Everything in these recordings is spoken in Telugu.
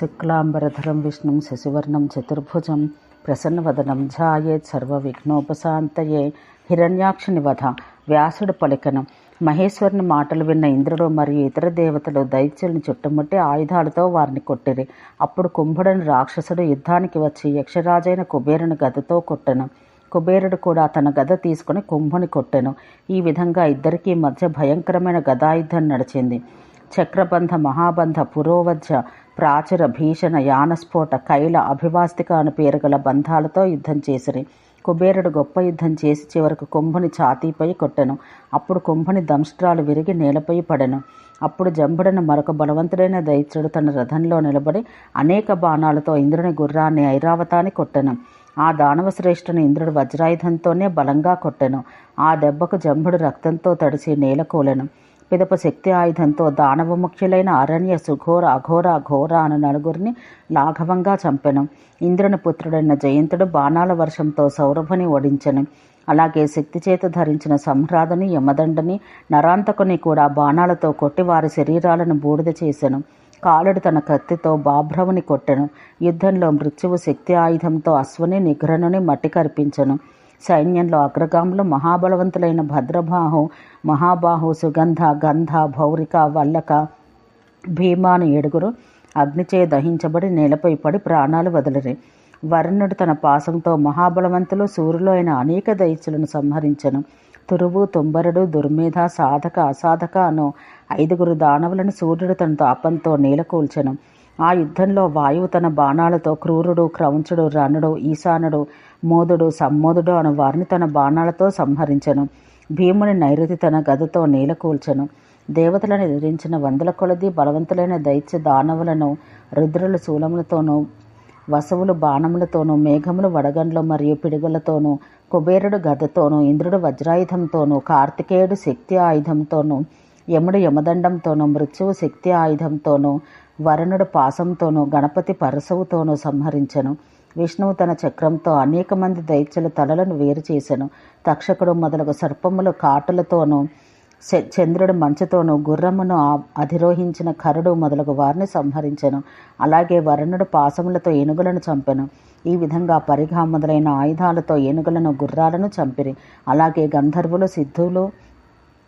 శుక్లాంబరధరం విష్ణుం శశివర్ణం చతుర్భుజం ప్రసన్నవదనం ఝాయేత్ సర్వవిఘ్నోపశాంతయే హిరణ్యాక్షుని వధ వ్యాసుడు పలికను. మహేశ్వరుని మాటలు విన్న ఇంద్రుడు మరియు ఇతర దేవతలు దైత్యుల్ని చుట్టుముట్టి ఆయుధాలతో వారిని కొట్టిరి. అప్పుడు కుంభుడని రాక్షసుడు యుద్ధానికి వచ్చి యక్షరాజైన కుబేరుని గదతో కొట్టెను. కుబేరుడు కూడా తన గద తీసుకుని కుంభుని కొట్టెను. ఈ విధంగా ఇద్దరికీ మధ్య భయంకరమైన గదాయుద్ధం నడిచింది. చక్రబంధ మహాబంధ పురోవధ్య ప్రాచుర భీషణ యానస్ఫోట కైల అభివాస్తిక అను పేరు గల బంధాలతో యుద్ధం చేసిరి. కుబేరుడు గొప్ప యుద్ధం చేసి చివరకు కుంభుని ఛాతీపై కొట్టెను. అప్పుడు కుంభుని దంష్ట్రాలు విరిగి నేలపై పడెను. అప్పుడు జంబుడను మరొక బలవంతుడైన దైత్యుడు తన రథంలో నిలబడి అనేక బాణాలతో ఇంద్రుని గుర్రాన్ని ఐరావతాన్ని కొట్టెను. ఆ దానవ శ్రేష్ఠుని ఇంద్రుడు వజ్రాయుధంతోనే బలంగా కొట్టెను. ఆ దెబ్బకు జంభుడు రక్తంతో తడిసి నేల కూలెను. పిదప శక్తి ఆయుధంతో దానవ ముఖ్యులైన అరణ్య సుఘోర అఘోర ఘోర అను నలుగురిని లాఘవంగా చంపెను. ఇంద్రుని పుత్రుడైన జయంతుడు బాణాల వర్షంతో సౌరభుని ఓడించెను. అలాగే శక్తి చేత ధరించిన సంహ్రాదుని యమదండని నరాంతకుని కూడా బాణాలతో కొట్టి వారి శరీరాలను బూడిద చేసెను. కాలుడు తన కత్తితో బాభ్రవుని కొట్టెను. యుద్ధంలో మృత్యువు శక్తి ఆయుధంతో అశ్వని నిఘ్రనుని మట్టి కరిపించెను సైన్యంలో అగ్రగాములు మహాబలవంతులైన భద్రబాహు మహాబాహు సుగంధ గంధ భౌరిక వల్లక భీమాను ఏడుగురు అగ్నిచే దహించబడి నేలపై పడి ప్రాణాలు వదిలిరి. వరుణుడు తన పాసంతో మహాబలవంతులు సూర్యులో అయిన అనేక దైత్యులను సంహరించను. తురువు తుంబరుడు దుర్మేధ సాధక అసాధక అను ఐదుగురు దానవులను సూర్యుడు తన తాపంతో నేలకూల్చెను. ఆ యుద్ధంలో వాయువు తన బాణాలతో క్రూరుడు క్రౌంచుడు రణుడు ఈశానుడు మోదుడు సమ్మోదుడు అను వారిని తన బాణాలతో సంహరించను. భీముని నైరుతి తన గదతో నీలకూల్చను దేవతలను ఎదిరించిన వందల కొలది బలవంతులైన దైత్య దానవులను రుద్రుల శూలములతోనూ వసవులు బాణములతోనూ మేఘములు వడగండ్లు మరియు పిడుగులతోనూ కుబేరుడు గదతోనూ ఇంద్రుడు వజ్రాయుధంతోనూ కార్తికేయుడు శక్తి ఆయుధంతోనూ యముడు యమదండంతోనూ మృత్యువు శక్తి ఆయుధంతోనూ వరుణుడు పాసంతోనూ గణపతి పరసవుతోనూ సంహరించెను. విష్ణువు తన చక్రంతో అనేక మంది దైత్యుల తలలను వేరు చేసెను. తక్షకుడు మొదలగు సర్పములు కాటులతోనూ చంద్రుడు మంచుతోనూ గుర్రమును అధిరోహించిన కరుడు మొదలగు వారిని సంహరించెను. అలాగే వరుణుడు పాసములతో ఏనుగులను చంపెను. ఈ విధంగా పరిఘా మొదలైన ఆయుధాలతో ఏనుగులను గుర్రాలను చంపిరి. అలాగే గంధర్వులు సిద్ధులు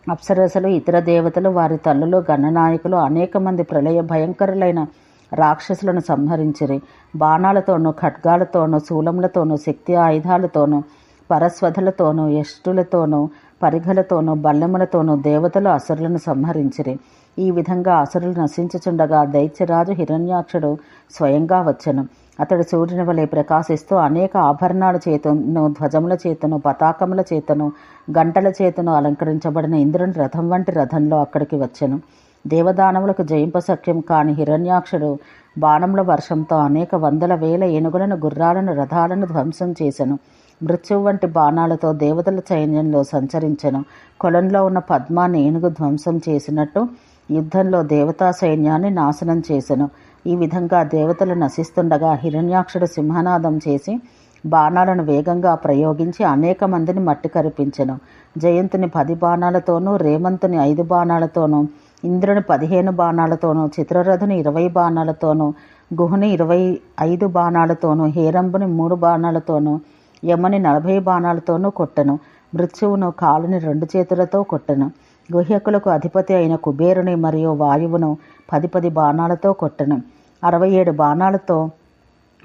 అప్సరసలు ఇతర దేవతలు వారి తల్లులు గణనాయకులు అనేక మంది ప్రళయ భయంకరులైన రాక్షసులను సంహరించిరి. బాణాలతోనూ ఖడ్గాలతోనూ శూలములతోనూ శక్తి ఆయుధాలతోనూ పరస్వధలతోనూ యష్టులతోనూ పరిఘలతోనూ బల్లెములతోనూ దేవతలు అసురులను సంహరించిరి. ఈ విధంగా అసురులు నశించుచుండగా దైత్యరాజు హిరణ్యాక్షుడు స్వయంగా వచ్చెను. అతడు సూర్యుని వలె ప్రకాశిస్తూ అనేక ఆభరణాల చేతను ధ్వజముల చేతను పతాకముల చేతను గంటల చేతను అలంకరించబడిన ఇంద్రుని రథం వంటి రథంలో అక్కడికి వచ్చెను. దేవదానములకు జయింప సఖ్యం కాని హిరణ్యాక్షుడు బాణముల వర్షంతో అనేక వందల వేల ఏనుగులను గుర్రాలను రథాలను ధ్వంసం చేసెను. మృత్యువు వంటి బాణాలతో దేవతల సైన్యంలో సంచరించెను. కొలంలో ఉన్న పద్మాన్ని ఏనుగు ధ్వంసం చేసినట్టు యుద్ధంలో దేవతా సైన్యాన్ని నాశనం చేసెను. ఈ విధంగా దేవతలు నశిస్తుండగా హిరణ్యాక్షుడు సింహనాదం చేసి బాణాలను వేగంగా ప్రయోగించి అనేక మందిని మట్టి కరిపించెను. జయంతుని పది బాణాలతోనూ రేమంతుని ఐదు బాణాలతోనూ ఇంద్రుని పదిహేను బాణాలతోనూ చిత్రరథుని ఇరవై బాణాలతోనూ గుహుని ఇరవై ఐదు బాణాలతోనూ హేరంబుని మూడు బాణాలతోనూ యమని నలభై బాణాలతోనూ కొట్టెను. మృత్యువును కాలుని రెండు చేతులతో కొట్టెను. గుహ్యకులకు అధిపతి అయిన కుబేరుని మరియు వాయువును పది పది బాణాలతో కొట్టెను. అరవై ఏడు బాణాలతో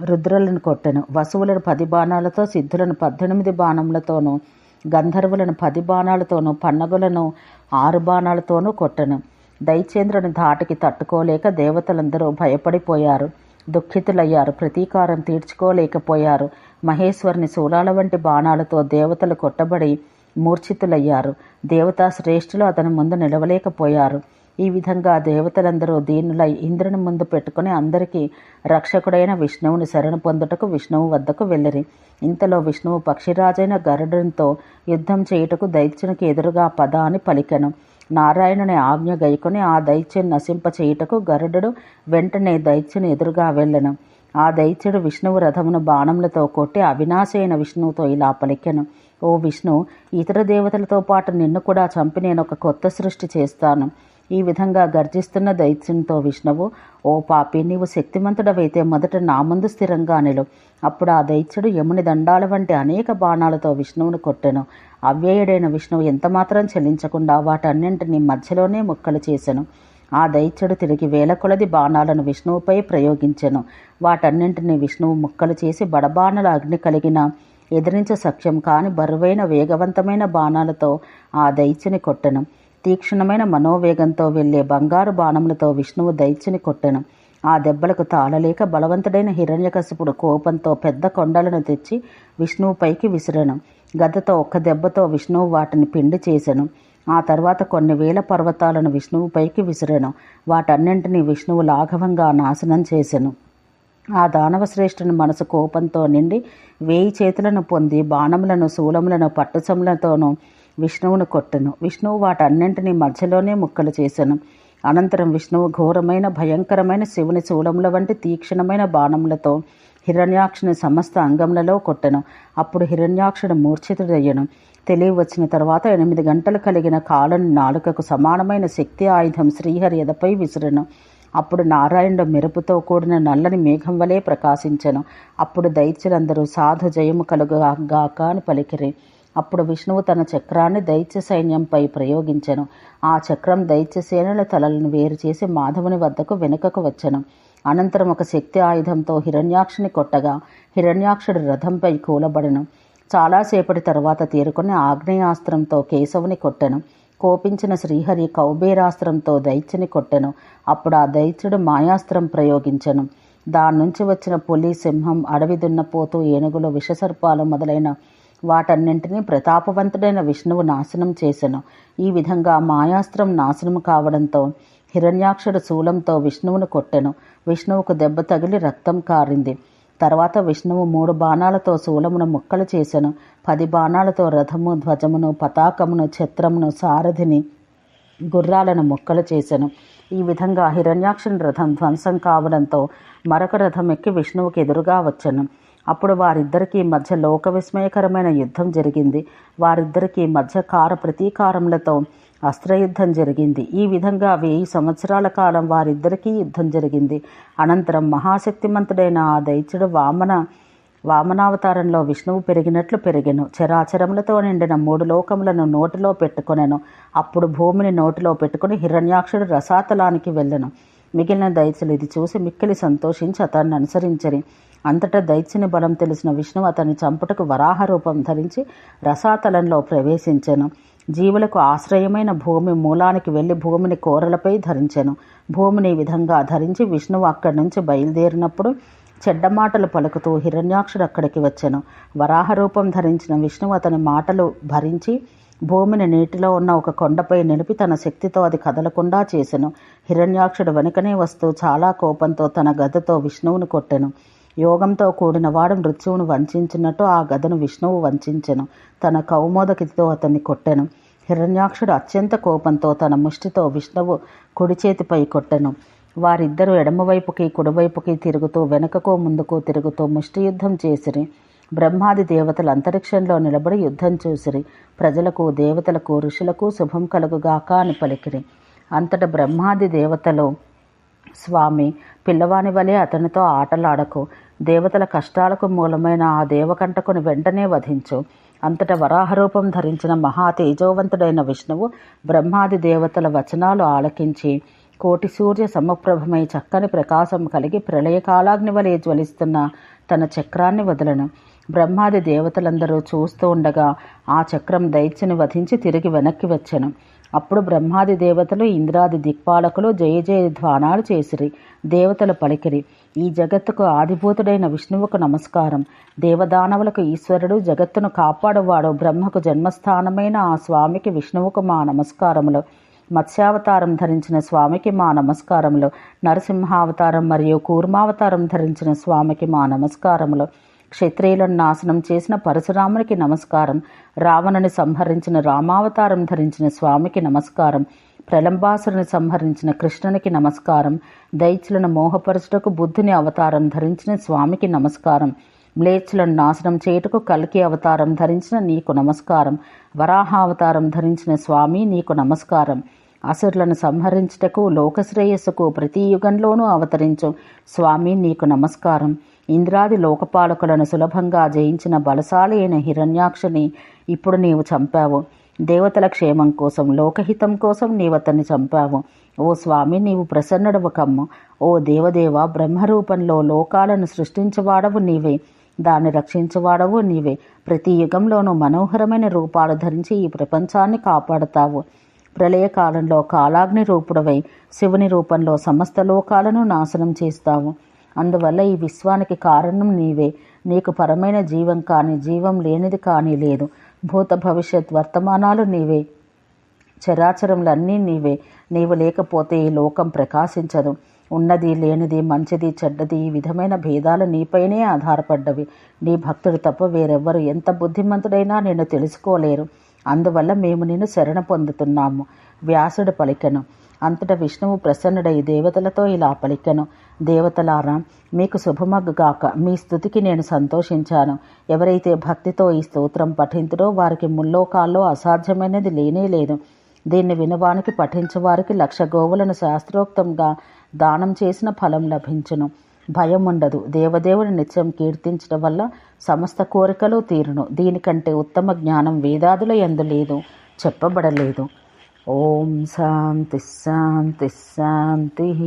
రుద్రులను కొట్టెను. వసువులను పది బాణాలతో సిద్ధులను పద్దెనిమిది బాణములతోనూ గంధర్వులను పది బాణాలతోనూ పన్నగులను ఆరు బాణాలతోనూ కొట్టెను. దైచేంద్రుని ధాటికి తట్టుకోలేక దేవతలందరూ భయపడిపోయారు. దుఃఖితులయ్యారు. ప్రతీకారం తీర్చుకోలేకపోయారు. మహేశ్వరుని శూలాల వంటి బాణాలతో దేవతలు కొట్టబడి మూర్ఛితులయ్యారు. దేవతా శ్రేష్ఠులు అతని ముందు నిలవలేకపోయారు. ఈ విధంగా దేవతలందరూ దీనులై ఇంద్రుని ముందు పెట్టుకుని అందరికీ రక్షకుడైన విష్ణువుని శరణు పొందుటకు విష్ణువు వద్దకు వెళ్ళిరి. ఇంతలో విష్ణువు పక్షిరాజైన గరుడంతో యుద్ధం చేయుటకు దైత్యునికి ఎదురుగా పద అని పలికెను. నారాయణుని ఆజ్ఞ గైకొని ఆ దైత్యుని నశింప చేయుటకు గరుడు వెంటనే దైత్యుని ఎదురుగా వెళ్ళెను. ఆ దైత్యుడు విష్ణువు రథమును బాణములతో కొట్టి అవినాశైన విష్ణువుతో ఇలా పలికెను. ఓ విష్ణు ఇతర దేవతలతో పాటు నిన్ను కూడా చంపి నేను ఒక కొత్త సృష్టి చేస్తాను. ఈ విధంగా గర్జిస్తున్న దైత్యంతో విష్ణువు ఓ పాపి నీవు శక్తిమంతుడవైతే మొదట నా ముందు స్థిరంగా నిలు. అప్పుడు ఆ దైత్యుడు యముని దండాల వంటి అనేక బాణాలతో విష్ణువును కొట్టెను. అవ్యయుడైన విష్ణువు ఎంతమాత్రం చెల్లించకుండా వాటన్నింటినీ మధ్యలోనే ముక్కలు చేసెను. ఆ దైత్యుడు తిరిగి వేల కొలది బాణాలను విష్ణువుపై ప్రయోగించెను. వాటన్నింటినీ విష్ణువు ముక్కలు చేసి బడబాణల అగ్ని కలిగిన ఎదిరించ సఖ్యం కాని బరువైన వేగవంతమైన బాణాలతో ఆ దైత్యుని కొట్టెను. తీక్షణమైన మనోవేగంతో వెళ్ళే బంగారు బాణములతో విష్ణువు దైత్యుని కొట్టెను. ఆ దెబ్బలకు తాళలేక బలవంతుడైన హిరణ్యకశిపుడు కోపంతో పెద్ద కొండలను తెచ్చి విష్ణువుపైకి విసిరెను. గదతో ఒక్క దెబ్బతో విష్ణువు వాటిని పిండి చేశాను ఆ తర్వాత కొన్ని వేల పర్వతాలను విష్ణువుపైకి విసిరాను. వాటన్నింటినీ విష్ణువు లాఘవంగా నాశనం చేశాను ఆ దానవ శ్రేష్ఠుని మనసు కోపంతో నిండి వేయి చేతులను పొంది బాణములను శూలములను పట్టుసములతోనూ విష్ణువును కొట్టెను. విష్ణువు వాటన్నింటినీ మధ్యలోనే ముక్కలు చేశాను అనంతరం విష్ణువు ఘోరమైన భయంకరమైన శివుని శూలముల వంటి తీక్షణమైన బాణములతో హిరణ్యాక్షుని సమస్త అంగములలో కొట్టెను. అప్పుడు హిరణ్యాక్షుడు మూర్ఛితుడయ్యను. తెలివి వచ్చిన తర్వాత ఎనిమిది గంటలు కలిగిన కాలను నాలుకకు సమానమైన శక్తి ఆయుధం శ్రీహరి ఎదపై విసిరెను. అప్పుడు నారాయణుడు మెరుపుతో కూడిన నల్లని మేఘం వలె ప్రకాశించెను. అప్పుడు దైత్యులందరూ సాధు జయము కలుగాక అని పలికిరి. అప్పుడు విష్ణువు తన చక్రాన్ని దైత్య సైన్యంపై ప్రయోగించెను. ఆ చక్రం దైత్య సేనల తలలను వేరు చేసి మాధవుని వద్దకు వెనుకకు వచ్చెను. అనంతరం ఒక శక్తి ఆయుధంతో హిరణ్యాక్షుని కొట్టగా హిరణ్యాక్షుడు రథంపై కూలబడను. చాలాసేపటి తర్వాత తేరుకుని ఆగ్నేయాస్త్రంతో కేశవుని కొట్టెను. కోపించిన శ్రీహరి కౌబేరాస్త్రంతో దైత్యుని కొట్టెను. అప్పుడు ఆ దైత్యుడు మాయాస్త్రం ప్రయోగించెను. దాని నుంచి వచ్చిన పులి సింహం అడవి దున్నపోతూ ఏనుగులు విషసర్పాలు మొదలైన వాటన్నింటినీ ప్రతాపవంతుడైన విష్ణువు నాశనం చేసెను. ఈ విధంగా మాయాస్త్రం నాశనం కావడంతో హిరణ్యాక్షుడు శూలంతో విష్ణువును కొట్టెను. విష్ణువుకు దెబ్బ తగిలి రక్తం కారింది. తర్వాత విష్ణువు మూడు బాణాలతో శూలమును ముక్కలు చేసెను. పది బాణాలతో రథము ధ్వజమును పతాకమును ఛత్రమును సారథిని గుర్రాలను ముక్కలు చేసెను. ఈ విధంగా హిరణ్యాక్షుని రథం ధ్వంసం కావడంతో మరొక రథం ఎక్కి విష్ణువుకి ఎదురుగా వచ్చెను. అప్పుడు వారిద్దరికీ మధ్య లోక విస్మయకరమైన యుద్ధం జరిగింది. వారిద్దరికీ మధ్య కార ప్రతీకారములతో అస్త్రయుద్ధం జరిగింది. ఈ విధంగా వెయ్యి సంవత్సరాల కాలం వారిద్దరికీ యుద్ధం జరిగింది. అనంతరం మహాశక్తిమంతుడైన ఆ దైత్యుడు వామన వామనావతారంలో విష్ణువు పెరిగినట్లు పెరిగెను. చరాచరములతో నిండిన మూడు లోకములను నోటిలో పెట్టుకొనెను. అప్పుడు భూమిని నోటిలో పెట్టుకుని హిరణ్యాక్షుడు రసాతలానికి వెళ్ళెను. మిగిలిన దైత్యులు ఇది చూసి మిక్కిలి సంతోషించి అతన్ని అనుసరించరి. అంతటా దైత్యుని బలం తెలిసిన విష్ణువు అతన్ని చంపుటకు వరాహ రూపం ధరించి రసాతలంలో ప్రవేశించెను. జీవులకు ఆశ్రయమైన భూమి మూలానికి వెళ్ళి భూమిని కోరలపై ధరించెను. భూమిని ఈ విధంగా ధరించి విష్ణువు అక్కడి నుంచి బయలుదేరినప్పుడు చెడ్డ మాటలు పలుకుతూ హిరణ్యాక్షుడు అక్కడికి వచ్చెను. వరాహ రూపం ధరించిన విష్ణువు అతని మాటలు భరించి భూమిని నీటిలో ఉన్న ఒక కొండపై నిలిపి తన శక్తితో అది కదలకుండా చేసెను. హిరణ్యాక్షుడు వెనుకనే వస్తూ చాలా కోపంతో తన గదతో విష్ణువును కొట్టెను. యోగంతో కూడిన వాడు మృత్యువును వంచినట్టు ఆ గదను విష్ణువు వంచెను తన కౌమోదకితో అతన్ని కొట్టెను. హిరణ్యాక్షుడు అత్యంత కోపంతో తన ముష్టితో విష్ణువు కుడి చేతిపై కొట్టెను. వారిద్దరూ ఎడమవైపుకి కుడివైపుకి తిరుగుతూ వెనుకకు ముందుకు తిరుగుతూ ముష్టి యుద్ధం చేసిరి. బ్రహ్మాది దేవతలు అంతరిక్షంలో నిలబడి యుద్ధం చూసిరి. ప్రజలకు దేవతలకు ఋషులకు శుభం కలుగుగాక అని పలికిరి. అంతట బ్రహ్మాది దేవతలు స్వామి పిల్లవాని వలె అతనితో ఆటలాడకు. దేవతల కష్టాలకు మూలమైన ఆ దేవకంటకుని వెంటనే వధించు. అంతట వరాహరూపం ధరించిన మహా తేజోవంతుడైన విష్ణువు బ్రహ్మాది దేవతల వచనాలు ఆలకించి కోటి సూర్య సమప్రభమై చక్కని ప్రకాశం కలిగి ప్రళయకాలాగ్ని వలె జ్వలిస్తున్న తన చక్రాన్ని వదలను. బ్రహ్మాది దేవతలందరూ చూస్తూ ఉండగా ఆ చక్రం దైత్యుని వధించి తిరిగి వెనక్కి వచ్చెను. అప్పుడు బ్రహ్మాది దేవతలు ఇంద్రాది దిక్పాలకులు జయ జయ ధ్వానాలు చేసిరి. దేవతలు పలికిరి ఈ జగత్తుకు ఆదిభూతుడైన విష్ణువుకు నమస్కారం. దేవదానవులకు ఈశ్వరుడు జగత్తును కాపాడువాడు. బ్రహ్మకు జన్మస్థానమైన ఆ స్వామికి విష్ణువుకు మా నమస్కారములు. మత్స్యావతారం ధరించిన స్వామికి మా నమస్కారములు. నరసింహావతారం మరియు కూర్మావతారం ధరించిన స్వామికి మా నమస్కారములు. క్షత్రియులను నాశనం చేసిన పరశురామునికి నమస్కారం. రావణుని సంహరించిన రామావతారం ధరించిన స్వామికి నమస్కారం. ప్రలంబాసురుని సంహరించిన కృష్ణునికి నమస్కారం. దైత్యులను మోహపరచుటకు బుద్ధుని అవతారం ధరించిన స్వామికి నమస్కారం. మ్లేచ్చులను నాశనం చేయుటకు కల్కి అవతారం ధరించిన నీకు నమస్కారం. వరాహావతారం ధరించిన స్వామి నీకు నమస్కారం. అసురులను సంహరించుటకు లోకశ్రేయస్సుకు ప్రతి యుగంలోనూ అవతరించు. స్వామి నీకు నమస్కారం. ఇంద్రాది లోకపాలకులను సులభంగా జయించిన బలశాలి అయిన హిరణ్యాక్షని ఇప్పుడు నీవు చంపావు. దేవతల క్షేమం కోసం లోకహితం కోసం నీవతన్ని చంపావు. ఓ స్వామి నీవు ప్రసన్నుడవు కమ్ము. ఓ దేవదేవ బ్రహ్మరూపంలో లోకాలను సృష్టించవాడవు నీవే. దాన్ని రక్షించువాడవు నీవే. ప్రతి యుగంలోనూ మనోహరమైన రూపాలు ధరించి ఈ ప్రపంచాన్ని కాపాడుతావు. ప్రళయకాలంలో కాలాగ్ని రూపుడవై శివుని రూపంలో సమస్త లోకాలను నాశనం చేస్తావు. అందువల్ల ఈ విశ్వానికి కారణం నీవే. నీకు పరమైన జీవం కానీ జీవం లేనిది కానీ లేదు. భూత భవిష్యత్ వర్తమానాలు నీవే. చరాచరములన్నీ నీవే. నీవు లేకపోతే ఈ లోకం ప్రకాశించదు. ఉన్నది లేనిది మంచిది చెడ్డది ఈ విధమైన భేదాలు నీపైనే ఆధారపడ్డవి. నీ భక్తుడు తప్ప వేరెవ్వరు ఎంత బుద్ధిమంతుడైనా నిన్ను తెలుసుకోలేరు. అందువల్ల మేము నిన్ను శరణ పొందుతున్నాము. వ్యాసుడు పలికెను. అంతటా విష్ణువు ప్రసన్నుడై దేవతలతో ఇలా పలికెను. దేవతలారా మీకు శుభమగ్గుగాక మీ స్థుతికి నేను సంతోషించాను. ఎవరైతే భక్తితో ఈ స్తోత్రం పఠింతుడో వారికి ముల్లోకాల్లో అసాధ్యమైనది లేనే లేదు. దీన్ని వినవానికి పఠించేవారికి లక్ష గోవులను శాస్త్రోక్తంగా దానం చేసిన ఫలం లభించును. భయం ఉండదు. దేవదేవుని నిత్యం కీర్తించడం వల్ల సమస్త కోరికలు తీరును. దీనికంటే ఉత్తమ జ్ఞానం వేదాదుల ఎందు లేదు. చెప్పబడలేదు. ॐ शान्तिः शान्तिः शान्तिः